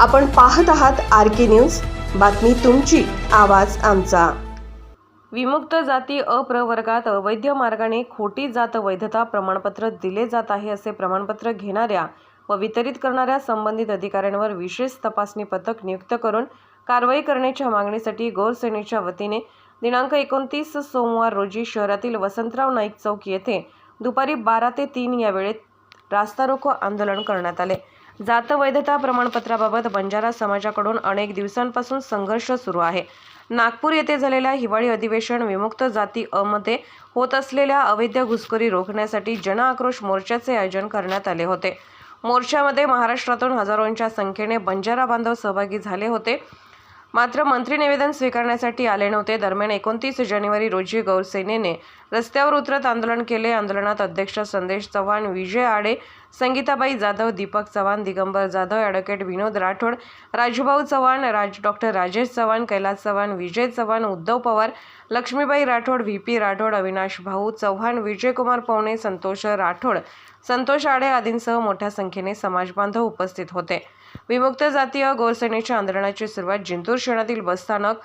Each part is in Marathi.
आपण पाहत आहात आर के न्यूज. बातमी तुमची आवाज आमचा. विमुक्त जाती अप्रवर्गात अवैध मार्गाने खोटी जात वैधता प्रमाणपत्र दिले जात आहे असे प्रमाणपत्र घेणाऱ्या व वितरित करणाऱ्या संबंधित अधिकाऱ्यांवर विशेष तपासणी पथक नियुक्त करून कारवाई करण्याच्या मागणीसाठी गौरसेनेच्या वतीने दिनांक एकोणतीस सोमवार रोजी शहरातील वसंतराव नाईक चौक येथे दुपारी बारा ते तीन या वेळेत रास्ता रोको आंदोलन करण्यात आले. जात वैधता प्रमाणपत्राबाबत बंजारा समाजाकडून अनेक दिवसांपासून संघर्ष सुरू आहे. नागपूर येथे झालेल्या हिवाळी अधिवेशन विमुक्त जाती अमध्ये होत असलेल्या अवैध घुसखोरी रोखण्यासाठी जन आक्रोश मोर्चाचे आयोजन करण्यात आले होते. मोर्चामध्ये महाराष्ट्रातून हजारोंच्या संख्येने बंजारा बांधव सहभागी झाले होते. मात्र मंत्री निवेदन स्वीकारण्यासाठी आले नव्हते. दरम्यान एकोणतीस जानेवारी रोजी गौरसेनेने रस्त्यावर उतरत आंदोलन केले. आंदोलनात अध्यक्ष Sandesh Chavan Vijay Aade Sangitabai Jadhav Deepak Chavan Digambar Jadhav advocate Vinod Rathod Rajubhau Chavan Raj doctor Rajesh Chavan Kailas Chavan Vijay Chavan Uddhav Pawar Laxmibai Rathod V P Rathod Avinash Bhau Chavan Vijaykumar Pawane Santosh Rathod Santosh आडे आदींसह मोठ्या संख्येने समाजबांधव उपस्थित होते. विमुक्त जातीय गौरसेनेच्या आंदोलनाची सुरुवात जिंतूर शहरातील बसस्थानक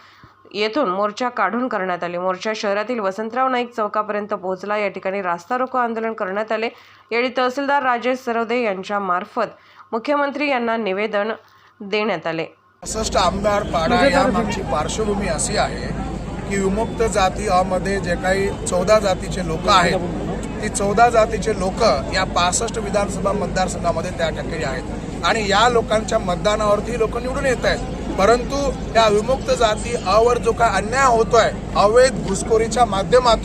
येथून मोर्चा काढून करण्यात आले. मोर्चा शहरातील वसंतराव नाईक चौकापर्यंत पोहोचला. या ठिकाणी रास्ता रोको आंदोलन करण्यात आले. यावेळी तहसीलदार राजेश सरवदे यांच्या मार्फत मुख्यमंत्री यांना निवेदन देण्यात आले. पासष्ट आमदार पाडा या मागची पार्श्वभूमी अशी आहे की विमुक्त जाती मध्ये जे काही चौदा जातीचे लोक आहेत ती चौदा जातीचे लोक या पासष्ट विधानसभा मतदारसंघामध्ये त्या ठिकाणी आहेत. आणि या लोकांच्या मतदानावरती लोक निवडून येत आहेत. परंतु या विमुक्त जाती अवर जो काय अन्याय होतोय अवैध घुसखोरीच्या माध्यमातून